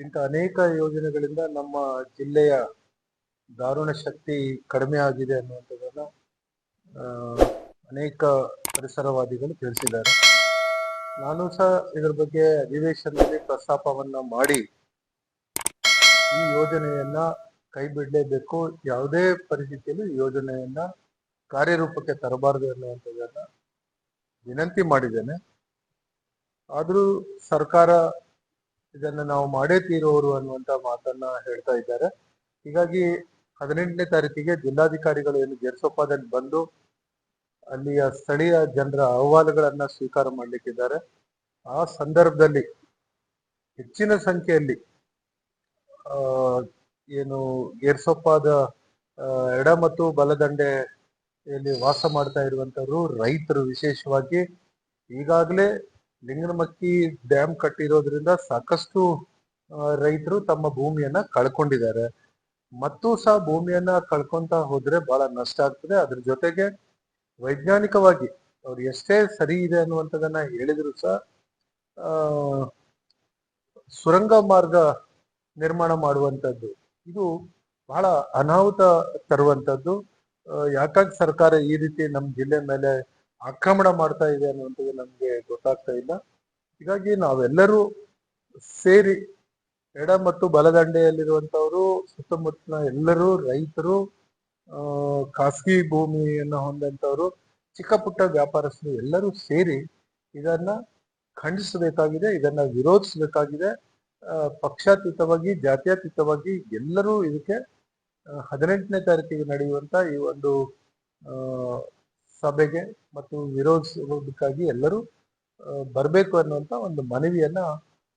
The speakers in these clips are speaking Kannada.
ಇಂಥ ಅನೇಕ ಯೋಜನೆಗಳಿಂದ ನಮ್ಮ ಜಿಲ್ಲೆಯ ದಾರುಣ ಶಕ್ತಿ ಕಡಿಮೆ ಆಗಿದೆ ಅನ್ನುವಂಥದ್ದನ್ನ ಅನೇಕ ಪರಿಸರವಾದಿಗಳು ತಿಳಿಸಿದ್ದಾರೆ. ನಾನು ಸಹ ಇದರ ಬಗ್ಗೆ ಅಧಿವೇಶನದಲ್ಲಿ ಪ್ರಸ್ತಾಪವನ್ನ ಮಾಡಿ ಈ ಯೋಜನೆಯನ್ನ ಕೈ ಬಿಡಲೇಬೇಕು. ಯಾವುದೇ ಪರಿಸ್ಥಿತಿಯಲ್ಲಿ ಯೋಜನೆಯನ್ನ ಕಾರ್ಯರೂಪಕ್ಕೆ ತರಬಾರದು ಅನ್ನುವಂಥದ್ದನ್ನ ವಿನಂತಿ ಮಾಡಿದ್ದೇನೆ. ಆದರೂ ಸರ್ಕಾರ ಇದನ್ನ ನಾವು ಮಾಡೇ ತೀರೋರು ಅನ್ನುವಂತ ಮಾತನ್ನ ಹೇಳ್ತಾ ಇದ್ದಾರೆ. ಹೀಗಾಗಿ ಹದಿನೆಂಟನೇ ತಾರೀಕಿಗೆ ಜಿಲ್ಲಾಧಿಕಾರಿಗಳು ಏನು ಜೇರ್ಸೊಪ್ಪದಲ್ಲಿ ಬಂದು ಅಲ್ಲಿಯ ಸ್ಥಳೀಯ ಜನರ ಅಹವಾಲುಗಳನ್ನ ಸ್ವೀಕಾರ ಮಾಡ್ಲಿಕ್ಕಿದ್ದಾರೆ. ಆ ಸಂದರ್ಭದಲ್ಲಿ ಹೆಚ್ಚಿನ ಸಂಖ್ಯೆಯಲ್ಲಿ ಏನು ಗೇರ್ಸೊಪ್ಪಾದ ಎಡ ಮತ್ತು ಬಲದಂಡೆಯಲ್ಲಿ ವಾಸ ಮಾಡ್ತಾ ಇರುವಂತವರು ರೈತರು ವಿಶೇಷವಾಗಿ ಈಗಾಗಲೇ ಲಿಂಗನಮಕ್ಕಿ ಡ್ಯಾಮ್ ಕಟ್ಟಿರೋದ್ರಿಂದ ಸಾಕಷ್ಟು ರೈತರು ತಮ್ಮ ಭೂಮಿಯನ್ನ ಕಳ್ಕೊಂಡಿದ್ದಾರೆ. ಮತ್ತು ಸಹ ಭೂಮಿಯನ್ನ ಕಳ್ಕೊಂತ ಹೋದ್ರೆ ಬಹಳ ನಷ್ಟ ಆಗ್ತದೆ. ಅದ್ರ ಜೊತೆಗೆ ವೈಜ್ಞಾನಿಕವಾಗಿ ಅವ್ರು ಎಷ್ಟೇ ಸರಿ ಇದೆ ಅನ್ನುವಂಥದ್ದನ್ನ ಹೇಳಿದ್ರು ಸಹ ಸುರಂಗ ಮಾರ್ಗ ನಿರ್ಮಾಣ ಮಾಡುವಂಥದ್ದು. ಇದು ಬಹಳ ಅನಾಹುತ ತರುವಂತದ್ದು ಯಾಕಂದ್ರೆ ಯಾಕಾಗಿ ಸರ್ಕಾರ ಈ ರೀತಿ ನಮ್ಮ ಜಿಲ್ಲೆ ಮೇಲೆ ಆಕ್ರಮಣ ಮಾಡ್ತಾ ಇದೆ ಅನ್ನುವಂಥದ್ದು ನಮ್ಗೆ ಗೊತ್ತಾಗ್ತಾ ಇಲ್ಲ. ಹೀಗಾಗಿ ನಾವೆಲ್ಲರೂ ಸೇರಿ ಎಡ ಮತ್ತು ಬಲದಂಡೆಯಲ್ಲಿರುವಂತವರು ಸುತ್ತಮುತ್ತಲ ಎಲ್ಲರೂ ರೈತರು ಖಾಸಗಿ ಭೂಮಿಯನ್ನು ಹೊಂದಂತವರು ಚಿಕ್ಕ ಪುಟ್ಟ ವ್ಯಾಪಾರಸ್ಥರು ಎಲ್ಲರೂ ಸೇರಿ ಇದನ್ನ ಖಂಡಿಸಬೇಕಾಗಿದೆ, ಇದನ್ನ ವಿರೋಧಿಸಬೇಕಾಗಿದೆ. ಪಕ್ಷಾತೀತವಾಗಿ, ಜಾತ್ಯಾತೀತವಾಗಿ ಎಲ್ಲರೂ ಇದಕ್ಕೆ ಹದಿನೆಂಟನೇ ತಾರೀಕಿಗೆ ನಡೆಯುವಂತ ಈ ಒಂದು ಸಭೆಗೆ ಮತ್ತು ವಿರೋಧಿಸುವುದಕ್ಕಾಗಿ ಎಲ್ಲರೂ ಬರಬೇಕು ಅನ್ನುವಂಥ ಒಂದು ಮನವಿಯನ್ನ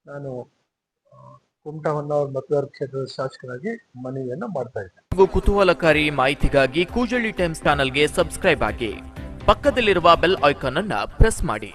ನಾನು ಕುಮಟಾ ಹೊನ್ನಾವರ ಮತದಾರ ಕ್ಷೇತ್ರದ ಶಾಸಕರಾಗಿ ಮನವಿಯನ್ನ ಮಾಡ್ತಾ ಇದ್ದೇನೆ. ನೀವು ಕುತೂಹಲಕಾರಿ ಮಾಹಿತಿಗಾಗಿ ಕೂಜಳ್ಳಿ ಟೈಮ್ಸ್ ಚಾನಲ್ಗೆ ಸಬ್ಸ್ಕ್ರೈಬ್ ಆಗಿ, ಪಕ್ಕದಲ್ಲಿರುವ ಬೆಲ್ ಐಕಾನ್ ಅನ್ನ ಪ್ರೆಸ್ ಮಾಡಿ.